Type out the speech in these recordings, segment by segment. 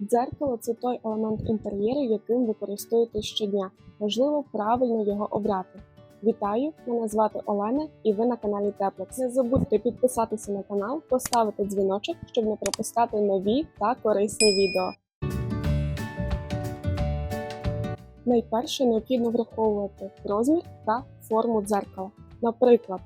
Дзеркало це той елемент інтер'єру, яким ви користуєтесь щодня. Важливо правильно його обрати. Вітаю! Мене звати Олена, і ви на каналі Теплекс. Не забудьте підписатися на канал, поставити дзвіночок, щоб не пропускати нові та корисні відео. Найперше необхідно враховувати розмір та форму дзеркала. Наприклад,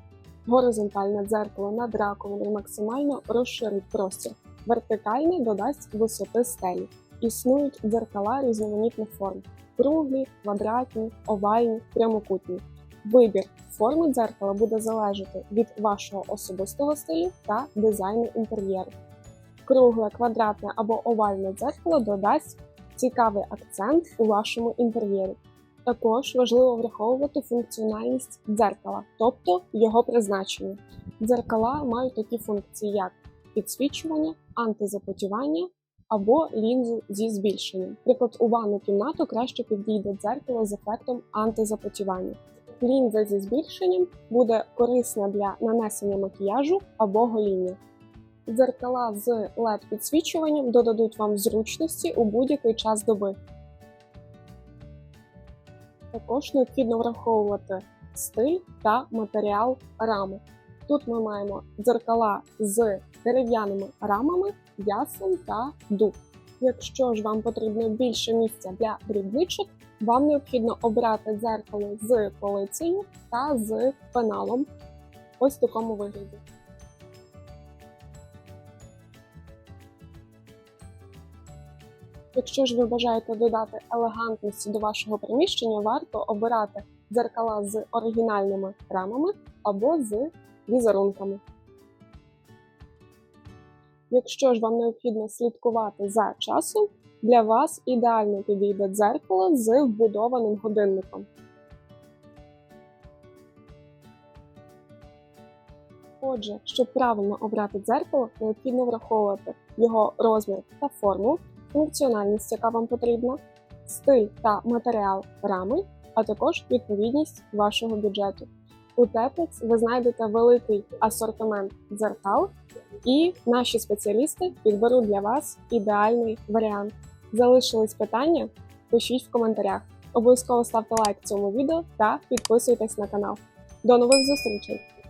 горизонтальне дзеркало над раковиною максимально розширить простір, вертикальне додасть висоти стелі. Існують дзеркала різноманітних форм: круглі, квадратні, овальні, прямокутні. Вибір форми дзеркала буде залежати від вашого особистого стилю та дизайну інтер'єру. Кругле, квадратне або овальне дзеркало додасть цікавий акцент у вашому інтер'єрі. Також важливо враховувати функціональність дзеркала, тобто його призначення. Дзеркала мають такі функції, як підсвічування, антизапотівання або лінзу зі збільшенням. Наприклад, у ванну кімнату краще підійде дзеркало з ефектом антизапотівання. Лінза зі збільшенням буде корисна для нанесення макіяжу або гоління. Дзеркала з led підсвічуванням додадуть вам зручності у будь-який час доби. Також необхідно враховувати стиль та матеріал рами. Тут ми маємо дзеркала з дерев'яними рамами, ясен та дуб. Якщо ж вам потрібно більше місця для дрібничок, вам необхідно обрати дзеркало з полицею та з пеналом. Ось в такому вигляді. Якщо ж ви бажаєте додати елегантності до вашого приміщення, варто обирати дзеркала з оригінальними рамами або з візерунками. Якщо ж вам необхідно слідкувати за часом, для вас ідеально підійде дзеркало з вбудованим годинником. Отже, щоб правильно обрати дзеркало, необхідно враховувати його розмір та форму, функціональність, яка вам потрібна, стиль та матеріал рами, а також відповідність вашого бюджету. У теплець ви знайдете великий асортимент дзеркал, і наші спеціалісти підберуть для вас ідеальний варіант. Залишились питання? Пишіть в коментарях. Обов'язково ставте лайк цьому відео та підписуйтесь на канал. До нових зустрічей!